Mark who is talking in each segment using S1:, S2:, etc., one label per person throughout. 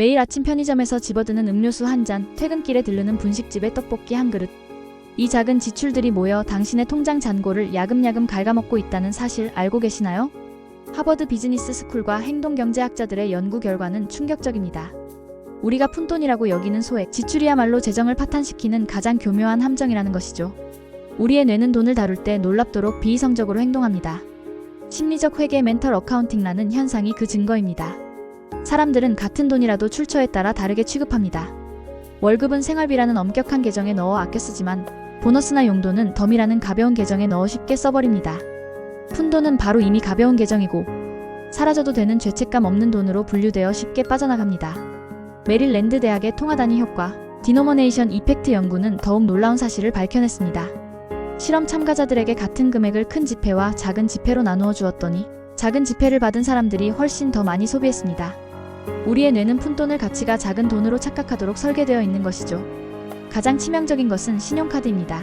S1: 매일 아침 편의점에서 집어드는 음료수 한 잔, 퇴근길에 들르는 분식집에 떡볶이 한 그릇. 이 작은 지출들이 모여 당신의 통장 잔고를 야금야금 갉아먹고 있다는 사실 알고 계시나요? 하버드 비즈니스 스쿨과 행동경제학자들의 연구 결과는 충격적입니다. 우리가 푼돈이라고 여기는 소액 지출이야말로 재정을 파탄시키는 가장 교묘한 함정이라는 것이죠. 우리의 뇌는 돈을 다룰 때 놀랍도록 비이성적으로 행동합니다. 심리적 회계 멘털 어카운팅라는 현상이 그 증거입니다. 사람들은 같은 돈이라도 출처에 따라 다르게 취급합니다. 월급은 생활비라는 엄격한 계정에 넣어 아껴 쓰지만 보너스나 용도는 덤이라는 가벼운 계정에 넣어 쉽게 써버립니다. 푼돈은 바로 이미 가벼운 계정이고 사라져도 되는 죄책감 없는 돈으로 분류되어 쉽게 빠져나갑니다. 메릴랜드 대학의 통화단위 효과 디노머네이션 이펙트 연구는 더욱 놀라운 사실을 밝혀냈습니다. 실험 참가자들에게 같은 금액을 큰 지폐와 작은 지폐로 나누어 주었더니 작은 지폐를 받은 사람들이 훨씬 더 많이 소비했습니다. 우리의 뇌는 푼돈을 가치가 작은 돈으로 착각하도록 설계되어 있는 것이죠. 가장 치명적인 것은 신용카드입니다.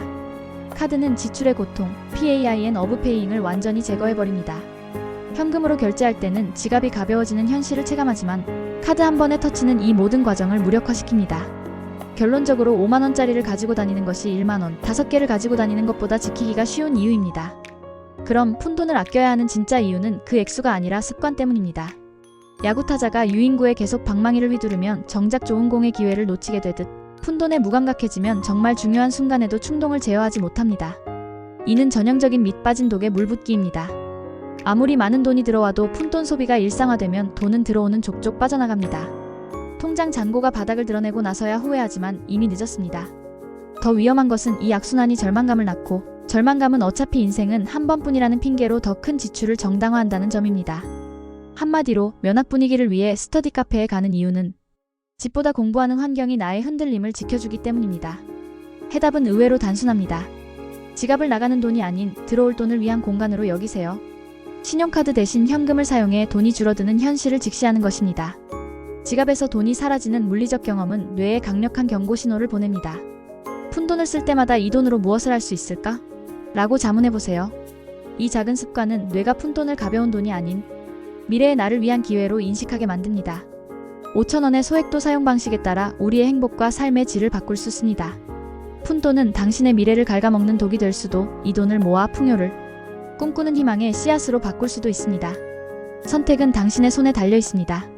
S1: 카드는 지출의 고통, PAIN 어브페이잉을 완전히 제거해버립니다. 현금으로 결제할 때는 지갑이 가벼워지는 현실을 체감하지만 카드 한 번에 터치는 이 모든 과정을 무력화시킵니다. 결론적으로 5만원짜리를 가지고 다니는 것이 1만원, 5개를 가지고 다니는 것보다 지키기가 쉬운 이유입니다. 그럼 푼돈을 아껴야 하는 진짜 이유는 그 액수가 아니라 습관 때문입니다. 야구 타자가 유인구에 계속 방망이를 휘두르면 정작 좋은 공의 기회를 놓치게 되듯 푼돈에 무감각해지면 정말 중요한 순간에도 충동을 제어하지 못합니다. 이는 전형적인 밑 빠진 독의 물붓기입니다. 아무리 많은 돈이 들어와도 푼돈 소비가 일상화되면 돈은 들어오는 족족 빠져나갑니다. 통장 잔고가 바닥을 드러내고 나서야 후회하지만 이미 늦었습니다. 더 위험한 것은 이 악순환이 절망감을 낳고 절망감은 어차피 인생은 한 번뿐이라는 핑계로 더 큰 지출을 정당화한다는 점입니다. 한마디로 면학 분위기를 위해 스터디 카페에 가는 이유는 집보다 공부하는 환경이 나의 흔들림을 지켜주기 때문입니다. 해답은 의외로 단순합니다. 지갑을 나가는 돈이 아닌 들어올 돈을 위한 공간으로 여기세요. 신용카드 대신 현금을 사용해 돈이 줄어드는 현실을 직시하는 것입니다. 지갑에서 돈이 사라지는 물리적 경험은 뇌에 강력한 경고 신호를 보냅니다. 푼돈을 쓸 때마다 이 돈으로 무엇을 할 수 있을까? 라고 자문해보세요. 이 작은 습관은 뇌가 푼 돈을 가벼운 돈이 아닌 미래의 나를 위한 기회로 인식하게 만듭니다. 5천원의 소액도 사용 방식에 따라 우리의 행복과 삶의 질을 바꿀 수 있습니다. 푼 돈은 당신의 미래를 갉아먹는 독이 될 수도 이 돈을 모아 풍요를 꿈꾸는 희망의 씨앗으로 바꿀 수도 있습니다. 선택은 당신의 손에 달려 있습니다.